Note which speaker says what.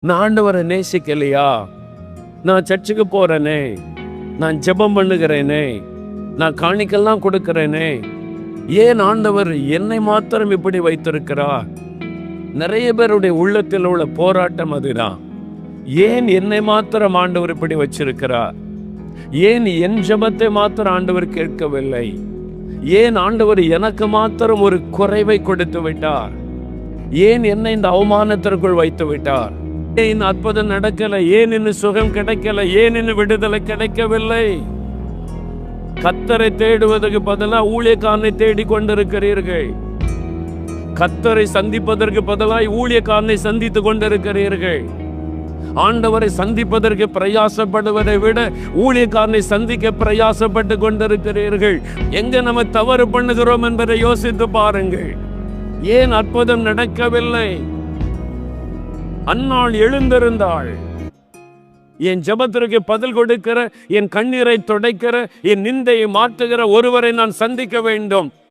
Speaker 1: நான் ஆண்டவரை நேசிக்கலையா? நான் சர்ச்சுக்கு போறேனே. நான் ஜெபம் பண்ணுகிறேனே. நான் காணிக்கெல்லாம் கொடுக்கிறேனே. ஏன் ஆண்டவர் என்னை மாத்திரம் இப்படி வைத்திருக்கிறார்? நிறைய பேருடைய உள்ளத்தில் உள்ள போராட்டம் அதுதான். ஏன் என்னை மாத்திரம் ஆண்டவர் இப்படி வச்சிருக்கிறார்? ஏன் என் ஜெபத்தை மாத்திரம் ஆண்டவர் கேட்கவில்லை? ஏன் ஆண்டவர் எனக்கு மாத்திரம் ஒரு குறைவை கொடுத்து விட்டார் ஏன் என்னை இந்த அவமானத்திற்குள் வைத்து விட்டார் ஏன் அற்புதம் நடக்கல ஏன் இன்னும் சுகம் கிடைக்கல ஏன் இன்னும் விடுதலை கிடைக்கவில்லை? கத்தரை தேடுவதற்கு பதிலாக ஊழியக்காரனை தேடி கொண்டிருக்கிறீர்கள். கத்தரை சந்திப்பதற்கு பதிலாய் ஊழியக்காரனை சந்தித்து கொண்டிருக்கிறீர்கள். ஆண்டவரை சந்திப்பதற்கு பிரயாசப்படுவதை விட ஊழியக்காரனை சந்திக்க பிரயாசப்பட்டு கொண்டிருக்கிறீர்கள். எங்க நம்ம தவறு பண்ணுகிறோம் என்பதை யோசித்து பாருங்கள். ஏன் அற்புதம் நடக்கவில்லை? அன்னாள் எழுந்திருந்தாள். என் ஜபத்திற்கு பதில் கொடுக்கிற என் கண்ணீரை துடைக்கிற என் நிந்தையை மாற்றுகிற ஒருவரை நான் சந்திக்க வேண்டும்.